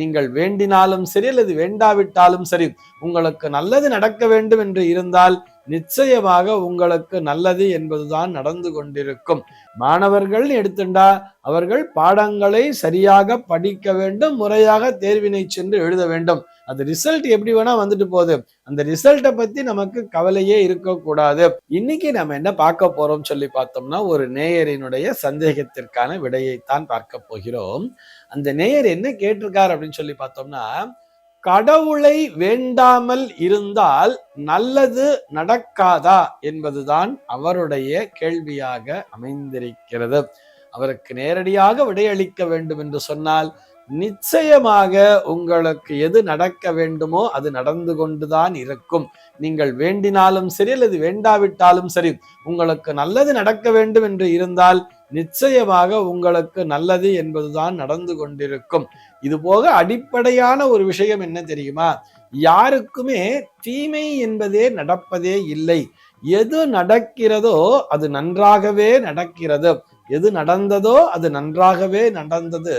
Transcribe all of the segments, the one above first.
நீங்கள் வேண்டினாலும் சரி அல்லது வேண்டாவிட்டாலும் சரி உங்களுக்கு நல்லது நடக்க வேண்டும் என்று இருந்தால் நிச்சயமாக உங்களுக்கு நல்லது என்பதுதான் நடந்து கொண்டிருக்கும். மாணவர்கள் எடுத்துண்டா அவர்கள் பாடங்களை சரியாக படிக்க வேண்டும் முறையாக தேர்வினை சென்று எழுத வேண்டும். அது ரிசல்ட் எப்படி வேணா வந்துட்டு போகுது. அந்த ரிசல்ட்டை பத்தி நமக்கு கவலையே இருக்கக்கூடாது. இன்னைக்கு நம்ம என்ன பார்க்க போறோம் சொல்லி பார்த்தோம்னா ஒரு நேயரினுடைய சந்தேகத்திற்கான விடையைத்தான் பார்க்க போகிறோம். அந்த நேயர் என்ன கேட்டிருக்கார் அப்படின்னு சொல்லி பார்த்தோம்னா கடவுளை வேண்டாமல் இருந்தால் நல்லது நடக்காதா என்பதுதான் அவருடைய கேள்வியாக அமைந்திருக்கிறது. அவருக்கு நேரடியாக விடையளிக்க வேண்டும் என்று சொன்னால் நிச்சயமாக உங்களுக்கு எது நடக்க வேண்டுமோ அது நடந்து கொண்டுதான் இருக்கும். நீங்கள் வேண்டினாலும் சரி அல்லது வேண்டாவிட்டாலும் சரி உங்களுக்கு நல்லது நடக்க வேண்டும் என்று இருந்தால் நிச்சயமாக உங்களுக்கு நல்லது என்பதுதான் நடந்து கொண்டிருக்கும். இது போக அடிப்படையான ஒரு விஷயம் என்ன தெரியுமா? யாருக்குமே தீமை என்பதே நடப்பதே இல்லை. எது நடக்கிறதோ அது நன்றாகவே நடக்கிறது. எது நடந்ததோ அது நன்றாகவே நடந்தது.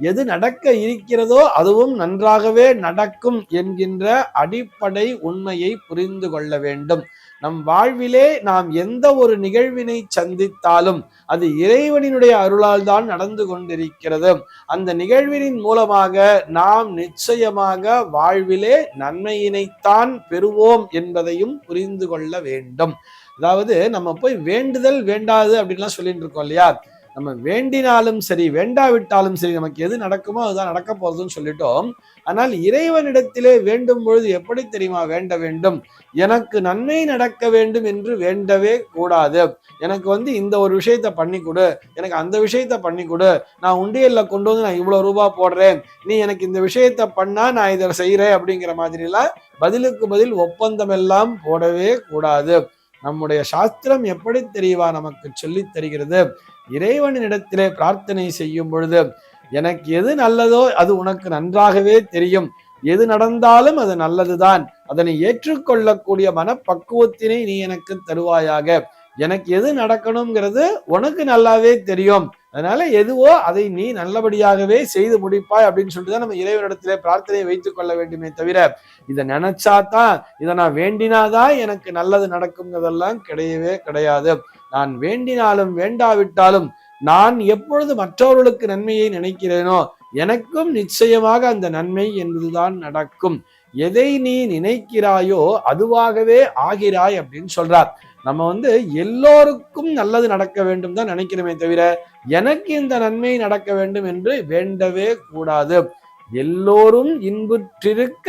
எது நடக்க இருக்கிறதோ அதுவும் நன்றாகவே நடக்கும் என்கின்ற அடிப்படை உண்மையை புரிந்து கொள்ள வேண்டும். நம் வாழ்விலே நாம் எந்த ஒரு நிகழ்வினை சந்தித்தாலும் அது இறைவனினுடைய அருளால் தான் நடந்து கொண்டிருக்கிறது. அந்த நிகழ்வினின் மூலமாக நாம் நிச்சயமாக வாழ்விலே நன்மையினைத்தான் பெறுவோம் என்பதையும் புரிந்து கொள்ள வேண்டும். அதாவது நம்ம போய் வேண்டுதல் வேண்டாது அப்படின்லாம் சொல்லிட்டு இருக்கோம் இல்லையா? நம்ம வேண்டினாலும் சரி வேண்டாவிட்டாலும் சரி நமக்கு எது நடக்குமோ அதுதான் நடக்க போகுதுன்னு சொல்லிட்டோம். ஆனால் இறைவனிடத்திலே வேண்டும் பொழுது எப்படி தெரியுமா? வேண்ட வேண்டும். எனக்கு நன்மை நடக்க வேண்டும் என்று வேண்டவே கூடாது. எனக்கு வந்து இந்த ஒரு விஷயத்த பண்ணி கொடு. எனக்கு அந்த விஷயத்த பண்ணி கொடு. நான் உண்டியல்ல கொண்டு வந்து நான் இவ்வளவு ரூபா போடுறேன். நீ எனக்கு இந்த விஷயத்த பண்ணா நான் இதை செய்யறேன் அப்படிங்கிற மாதிரிலாம் பதிலுக்கு பதில் ஒப்பந்தம் எல்லாம் போடவே கூடாது. நம்முடைய சாஸ்திரம் எப்படி தெரியவா நமக்கு சொல்லி தருகிறது? இறைவனிடத்திலே பிரார்த்தனை செய்யும் பொழுது எனக்கு எது நல்லதோ அது உனக்கு நன்றாகவே தெரியும். எது நடந்தாலும் அது நல்லதுதான். அதனை ஏற்றுக்கொள்ளக்கூடிய மனப்பக்குவத்தினை நீ எனக்கு தருவாயாக. எனக்கு எது நடக்கணுங்கிறது உனக்கு நல்லாவே தெரியும். அதனால எதுவோ அதை நீ நல்லபடியாகவே செய்து முடிப்பாய் அப்படின்னு சொல்லிட்டு தான் நம்ம இறைவனிடத்திலே பிரார்த்தனையை வைத்துக் கொள்ள வேண்டுமே தவிர இதை நினைச்சா தான் இதை நான் வேண்டினாதான் எனக்கு நல்லது நடக்குங்கிறதெல்லாம் கிடையவே கிடையாது. நான் வேண்டினாலும் வேண்டாவிட்டாலும் நான் எப்பொழுது மற்றவர்களுக்கு நன்மையை நினைக்கிறேனோ எனக்கும் நிச்சயமாக அந்த நன்மை என்பதுதான் நடக்கும். எதை நீ நினைக்கிறாயோ அதுவாகவே ஆகிறாய் அப்படின்னு சொல்றார். நம்ம வந்து எல்லோருக்கும் நல்லது நடக்க வேண்டும் தான் நினைக்கிறோமே தவிர எனக்கு இந்த நன்மை நடக்க வேண்டும் என்று வேண்டவே கூடாது. எல்லோரும் இன்புற்றிருக்க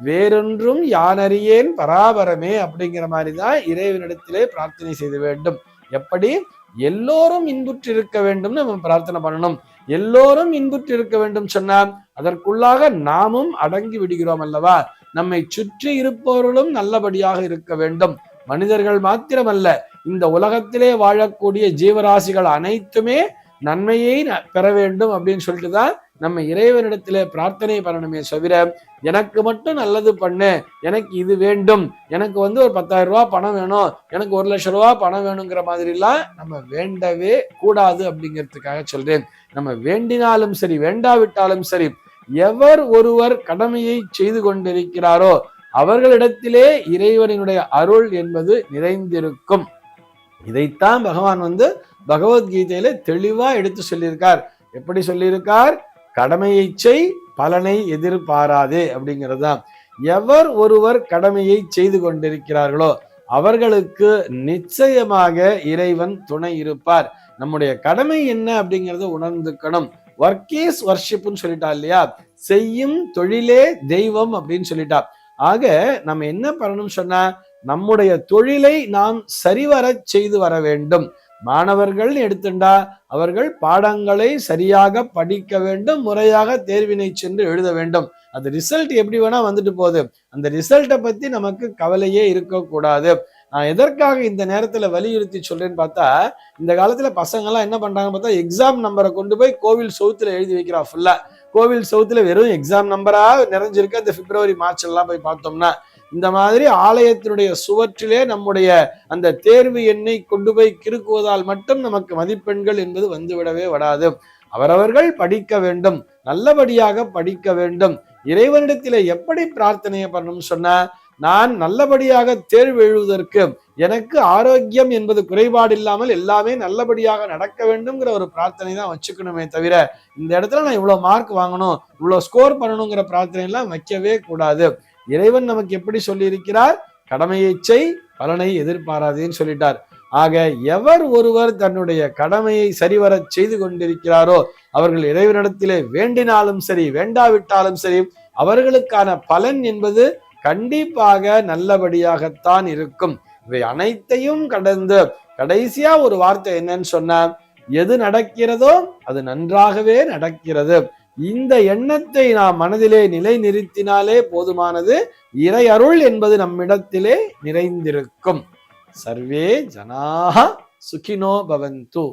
வேறொன்றும் யானறியேன் பராபரமே அப்படிங்கிற மாதிரி தான் இறைவனிடத்திலே பிரார்த்தனை செய்த வேண்டும். எப்படி? எல்லோரும் இன்புற்றிருக்க வேண்டும்னு நம்ம பிரார்த்தனை பண்ணணும். எல்லோரும் இன்புற்றிருக்க வேண்டும் சொன்னா அதற்குள்ளாக நாமும் அடங்கி விடுகிறோம் அல்லவா? நம்மை சுற்றி இருப்பவர்களும் நல்லபடியாக இருக்க வேண்டும். மனிதர்கள் மாத்திரமல்ல இந்த உலகத்திலே வாழக்கூடிய ஜீவராசிகள் அனைத்துமே நன்மையை பெற வேண்டும் அப்படின்னு சொல்லிட்டு தான் நம்ம இறைவனிடத்திலே பிரார்த்தனை பண்ணணுமே தவிர எனக்கு மட்டும் நல்லது பண்ணு எனக்கு இது வேண்டும் எனக்கு வந்து ஒரு பத்தாயிரம் ரூபா பணம் வேணும் எனக்கு ஒரு லட்ச ரூபா பணம் வேணுங்கிற மாதிரிலாம் நம்ம வேண்டவே கூடாது அப்படிங்கிறதுக்காக சொல்றேன். நம்ம வேண்டினாலும் சரி வேண்டாவிட்டாலும் சரி எவர் ஒருவர் கடமையை செய்து கொண்டிருக்கிறாரோ அவர்களிடத்திலே இறைவனினுடைய அருள் என்பது நிறைந்திருக்கும். இதைத்தான் பகவான் வந்து பகவத்கீதையில தெளிவா எடுத்து சொல்லியிருக்கார். எப்படி சொல்லியிருக்கார்? கடமையை செய் பலனை எதிர்பாராதே அப்படிங்கிறது தான் எவர் ஒருவர் கடமையை செய்து கொண்டிருக்கிறார்களோ அவர்களுக்கு நிச்சயமாக இறைவன் துணை இருப்பார். நம்முடைய கடமை என்ன அப்படிங்கிறத உணர்ந்துக்கணும். ஒர்க் இஸ் சொல்லிட்டா இல்லையா? செய்யும் தொழிலே தெய்வம் அப்படின்னு சொல்லிட்டா. ஆக நம்ம என்ன பண்ணணும் சொன்னா நம்முடைய தொழிலை நாம் சரிவர செய்து வர வேண்டும். மாணவர்கள் எடுத்துண்டா அவர்கள் பாடங்களை சரியாக படிக்க வேண்டும் முறையாக தேர்வினை சென்று எழுத வேண்டும். அது ரிசல்ட் எப்படி வேணா வந்துட்டு போகுது. அந்த ரிசல்ட்டை பத்தி நமக்கு கவலையே இருக்கக்கூடாது. நான் எதற்காக இந்த நேரத்துல வலியுறுத்தி சொல்றேன்னு பார்த்தா இந்த காலத்துல பசங்க எல்லாம் என்ன பண்றாங்க பார்த்தா எக்ஸாம் நம்பரை கொண்டு போய் கோவில் சவுத்துல எழுதி வைக்கிறா ஃபுல்லா கோவில் சவுத்துல வெறும் எக்ஸாம் நம்பரா நிறைஞ்சிருக்கு. அந்த பிப்ரவரி மார்ச் எல்லாம் போய் பார்த்தோம்னா இந்த மாதிரி ஆலயத்தினுடைய சுவற்றிலே நம்முடைய அந்த தேர்வு எண்ணை கொண்டு போய் கிறுக்குவதால் மட்டும் நமக்கு மதிப்பெண்கள் என்பது வந்துவிடவே வராது. அவரவர்கள் படிக்க வேண்டும். நல்லபடியாக படிக்க வேண்டும். இறைவனிடத்திலே எப்படி பிரார்த்தனையை பண்ணணும்னு சொன்னா நான் நல்லபடியாக தேர்வு எழுவதற்கு எனக்கு ஆரோக்கியம் என்பது குறைபாடு இல்லாமல் எல்லாமே நல்லபடியாக நடக்க வேண்டும்ங்கிற ஒரு பிரார்த்தனை தான் வச்சுக்கணுமே தவிர இந்த இடத்துல நான் இவ்வளோ மார்க் வாங்கணும் இவ்வளோ ஸ்கோர் பண்ணணுங்கிற பிரார்த்தனை எல்லாம் வைக்கவே கூடாது. இறைவன் நமக்கு எப்படி சொல்லியிருக்கிறார்? கடமையை செய் பலனை எதிர்பாராதேன்னு சொல்லிட்டார். ஆக எவர் ஒருவர் தன்னுடைய கடமையை சரிவரச் செய்து கொண்டிருக்கிறாரோ அவர்கள் இறைவனிடத்திலே வேண்டினாலும் சரி வேண்டாவிட்டாலும் சரி அவர்களுக்கான பலன் என்பது கண்டிப்பாக நல்லபடியாகத்தான் இருக்கும். இவை அனைத்தையும் கடந்து கடைசியா ஒரு வார்த்தை என்னன்னு சொன்ன எது நடக்கிறதோ அது நன்றாகவே நடக்கிறது. இந்த எண்ணத்தை நாம் மனதிலே நிலை நிறுத்தினாலே போதுமானது. இறை அருள் என்பது நம்மிடத்திலே நிறைந்திருக்கும். சர்வே ஜனாக சுகினோ பவந்து.